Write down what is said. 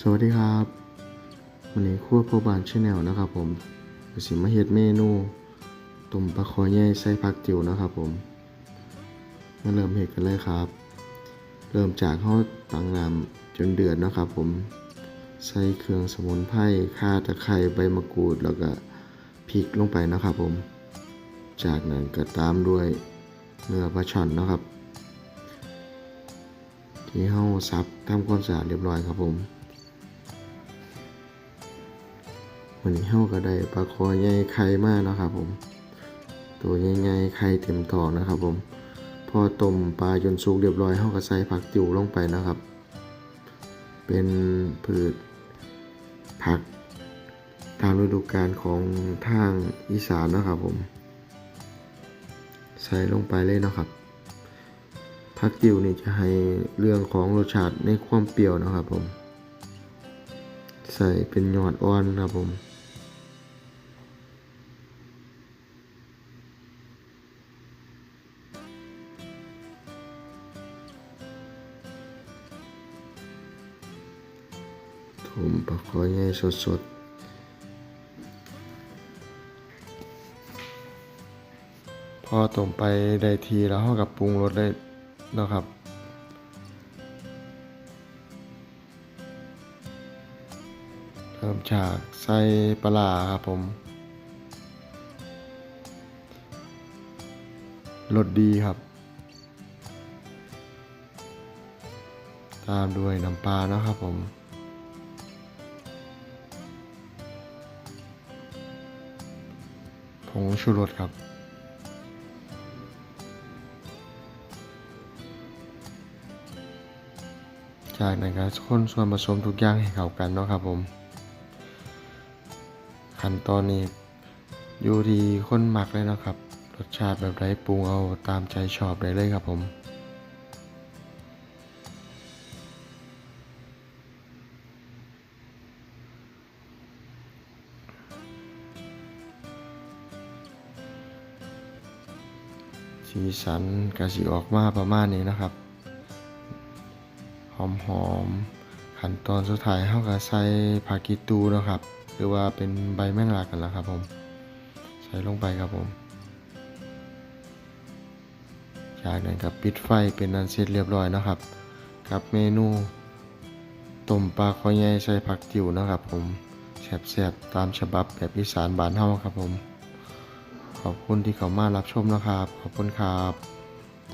สวัสดีครับวันนี้ครัวพ่อบานชาแนลนะครับผมสิมาเฮ็ดเมนูตุ่มปลาคอใหญ่ใส่ผักจิ๋วนะครับผมมาเริ่มเฮ็ดกันเลยครับ เริ่มจากเฮาตังน้ำจนเดือดนะครับผมใส่เครื่องสมุนไพรข่าตะไคร้ใบมะกรูดแล้วก็พริกลงไปนะครับผม จากนั้นก็ตามด้วยเนื้อปลาช่อนนะครับ ที่เฮาซับทำความสะอาดเรียบร้อยครับผม วันนี้เฮาก็ได้ปลาคอใหญ่ไข่มากนะครับผม ตัวใหญ่ๆไข่เต็มท้อนะครับผม พอต้มปลาจนสุกเรียบร้อยเฮาก็ใส่ผักติ๋วลงไปนะครับ เป็นพืชผักตามฤดูกาลของทางอีสานนะครับผม ใส่ลงไปเลยนะครับผักติ๋วนี่จะให้เรื่องของรสชาติในความเปรี้ยวนะครับผม ใส่เป็นยอดอ่อนครับผม ถุมปลาคอยใหญ่สดๆ พอต้มไปได้ทีแล้วเฮากับปรุงรสได้แล้วครับเริ่มจากใส่ปลาร้าครับผมรสดีครับ ตามด้วยน้ำปลานะครับผม งชูรสครับ จากนั้นก็คนส่วนผสมทุกอย่างให้เข้ากันเนาะครับผม ขั้นตอนนี้อยู่ที่คนหมักเลยนะครับ รสชาติแบบไรปรุงเอาตามใจชอบได้เลยครับผม สีสันกะสีออกมาประมาณนี้นะครับ หอมหอมๆขั้นตอนสุดท้ายเฮาก็ใส่ผักกีตูนะครับ หรือว่าเป็นใบแมงลักกันแล้วครับผม ใส่ลงไปครับผม จากนั้นก็ปิดไฟเป็นอันเสร็จเรียบร้อยนะครับ กับเมนูต้มปลาคอใหญ่ใส่ผักติ๋วนะครับผมแซ่บๆตามฉบับแบบอีสานบ้านเฮาครับผม ขอบคุณที่เขามารับชมนะครับ ขอบคุณครับ